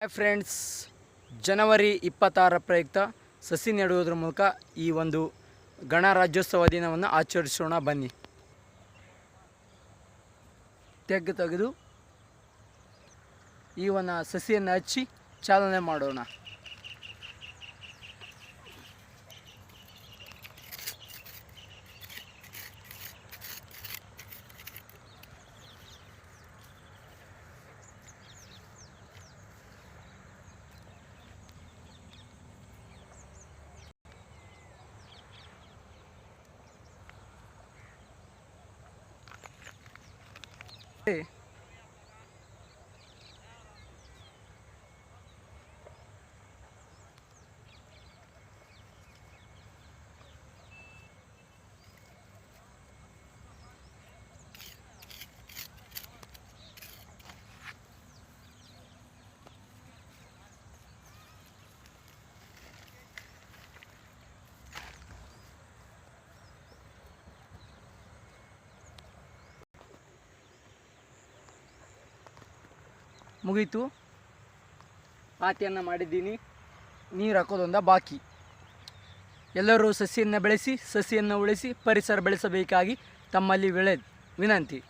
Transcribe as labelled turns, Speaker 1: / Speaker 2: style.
Speaker 1: Hi friends ಜನವರಿ ಇಪ್ಪತ್ತಾರ ಪ್ರಯುಕ್ತ ಸಸಿ ನೆಡುವುದರ ಮೂಲಕ ಈ ಒಂದು ಗಣರಾಜ್ಯೋತ್ಸವ ದಿನವನ್ನು ಆಚರಿಸೋಣ, ಬನ್ನಿ. ತೆಗ್ಗು ತೆಗೆದು ಈ ಒಂದು ಸಸಿಯನ್ನು ಹಚ್ಚಿ ಚಾಲನೆ ಮಾಡೋಣ. Sí. ಮುಗೀತು. ಪಾತಿಯನ್ನು ಮಾಡಿದ್ದೀನಿ. ನೀರು ಹಾಕೋದೊಂದ ಬಾಕಿ. ಎಲ್ಲರೂ ಸಸಿಯನ್ನು ಬೆಳೆಸಿ ಸಸಿಯನ್ನು ಉಳಿಸಿ ಪರಿಸರ ಬೆಳೆಸಬೇಕಾಗಿ ತಮ್ಮಲ್ಲಿ ವಿಳೆ ವಿನಂತಿ.